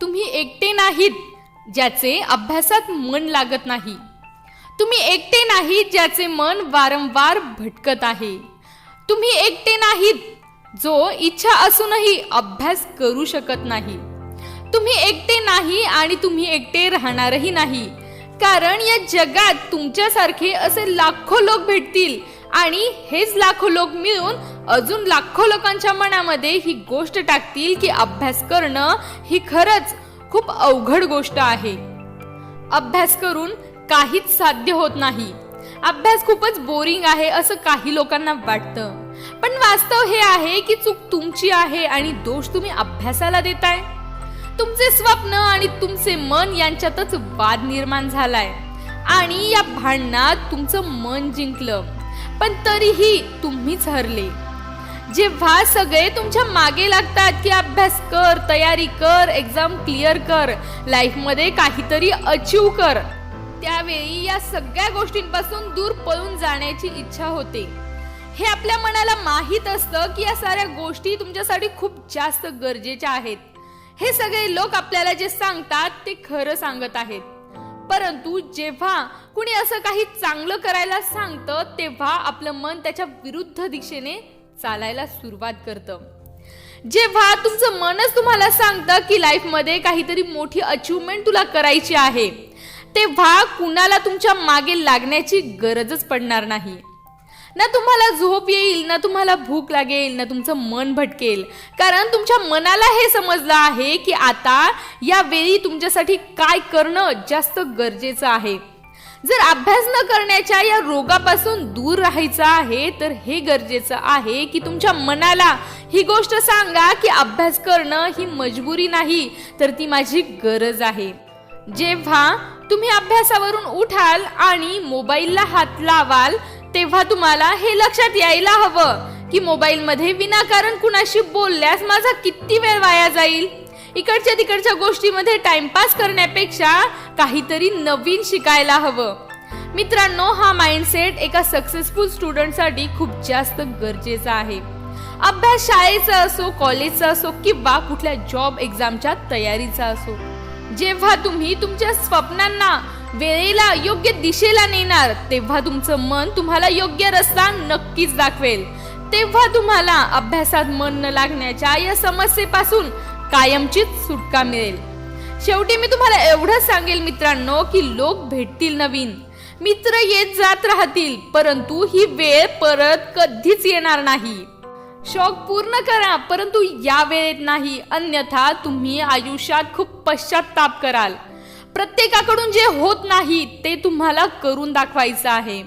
तुम्ही एकटे नाहीत ज्याचे अभ्यासात मन लागत नाही. तुम्ही एकटे नाहीत ज्याचे मन वारंवार भटकत आहे. तुम्ही एकटे नाहीत जो इच्छा असूनही अभ्यास करू शकत नाही. तुम्ही एकटे नाही आणि तुम्ही एकटे राहणारही नाही. कारण या जगात तुमच्यासारखे असे लाखो लोक भेटतील आणि हेच लाखो लोक मिळून अजून लाखो लोकांच्या मनामध्ये ही गोष्ट टाकतील की अभ्यास करणं ही खरंच खूप अवघड गोष्ट आहे. अभ्यास करून काहीच साध्य होत नाही. अभ्यास खूपच बोरिंग आहे असं काही लोकांना वाटतं. पण वास्तव हे आहे की चूक तुमची आहे आणि दोष तुम्ही अभ्यासाला देताय. तुमचे स्वप्न आणि तुमचे मन यांच्यातच वाद निर्माण झालाय. आणि या भांडणात तुमचं मन जिंकलं. पण तरीही तुम्हीच हरले जेव्हा सगळे तुमच्या मागे लागतात की अभ्यास कर तयारी कर एक्झाम क्लिअर कर लाईफमध्ये काहीतरी अचीव कर त्यावेळी या सगळ्या गोष्टींपासून दूर पळून जाण्याची इच्छा होते. हे आपल्या मनाला माहीत असतं की या साऱ्या गोष्टी तुमच्यासाठी खूप जास्त गरजेच्या आहेत. हे सगळे लोक आपल्याला जे सांगतात ते खरं सांगत आहेत. परंतु जेव्हा कुणी असं काही चांगलं करायला सांगतं तेव्हा आपलं मन त्याच्या विरुद्ध दिशेने चालायला सुरुवात करतं. जेव्हा तुमचं मनच तुम्हाला सांगतं की लाईफमध्ये काहीतरी मोठी अचिव्हमेंट तुला करायची आहे तेव्हा कुणाला तुमच्या मागे लागण्याची गरजच पडणार नाही. ना तुम्हाला झोप येईल ना तुम्हाला भूक लागेल ना तुमचं मन भटकेल. कारण तुमच्या मनाला हे समजलं आहे की आता या वेळी तुमच्यासाठी काय करणं जास्त गरजेचं आहे. जर अभ्यास न करण्याच्या या रोगापासून दूर राहायचं आहे तर हे गरजेचं आहे की तुमच्या मनाला ही गोष्ट सांगा की अभ्यास करणं ही मजबुरी नाही तर ती माझी गरज आहे. जेव्हा तुम्ही अभ्यासावरून उठाल आणि मोबाईलला हात लावाल तेव्हा तुम्हाला हे लक्षात यायला हवं की मोबाईल मध्ये विनाकारण कुणाशी बोलल्यास माझा किती वेळ वाया जाईल? इकडच्या तिकडच्या गोष्टीमध्ये टाइमपास करण्यापेक्षा काहीतरी नवीन शिकायला हवं. मित्रांनो हा माइंडसेट एका सक्सेसफुल स्टुडंटसाठी खूप जास्त गरजेचा आहे. अभ्यास शाळेचा असो कॉलेजचा असो किंवा कुठल्या जॉब एक्झामच्या तयारीचा असो. जेव्हा तुम्ही तुमच्या स्वप्नांना वेळेला योग्य दिशेला नेणार तेव्हा तुमचं मन तुम्हाला योग्य रस्ता नक्कीच दाखवेल. तेव्हा तुम्हाला अभ्यासात मन न लागण्याच्या या समस्येपासून कायमचीच सुटका मिळेल. शेवटी मी तुम्हाला एवढं सांगेल मित्रांनो की लोक भेटतील नवीन. मित्र येत जात राहतील परंतु ही वेळ परत कधीच येणार नाही. शौक पूर्ण करा परंतु या वेळेत नाही अन्यथा तुम्ही आयुष्यात खूप पश्चाताप कराल. प्रत्येकाकडून जे होत नाही ते तुम्हाला करून दाखवायचं आहे.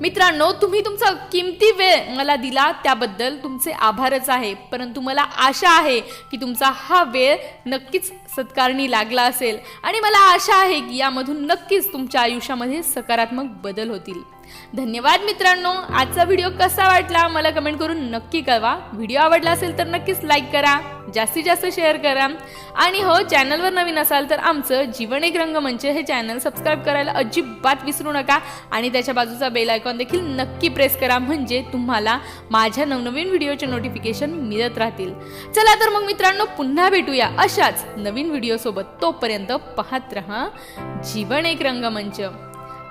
मित्रांनो तुम्ही तुमचा किमती वेळ मला दिला त्याबद्दल तुमचे आभारच आहे. परंतु मला आशा आहे की तुमचा हा वेळ नक्कीच सत्कारणी लागला असेल. आणि मला आशा आहे की यामधून नक्कीच तुमच्या आयुष्यामध्ये सकारात्मक बदल होतील. धन्यवाद मित्रांनो. आजचा व्हिडिओ कसा वाटला मला कमेंट करून नक्की कळवा. व्हिडिओ आवडला असेल तर नक्कीच लाईक करा. जास्तीत जास्त शेअर करा. आणि हो चॅनलवर नवीन असाल तर आमचं जीवन एक रंगमंच हे चॅनल सबस्क्राईब करायला अजिबात विसरू नका. आणि त्याच्या बाजूचा बेल आयकॉन देखील नक्की प्रेस करा. म्हणजे तुम्हाला माझ्या नवनवीन व्हिडिओचे नोटिफिकेशन मिळत राहतील. चला तर मग मित्रांनो पुन्हा भेटूया अशाच नवीन व्हिडिओसोबत तोपर्यंत पाहत रहा. जीवन एक रंगमंच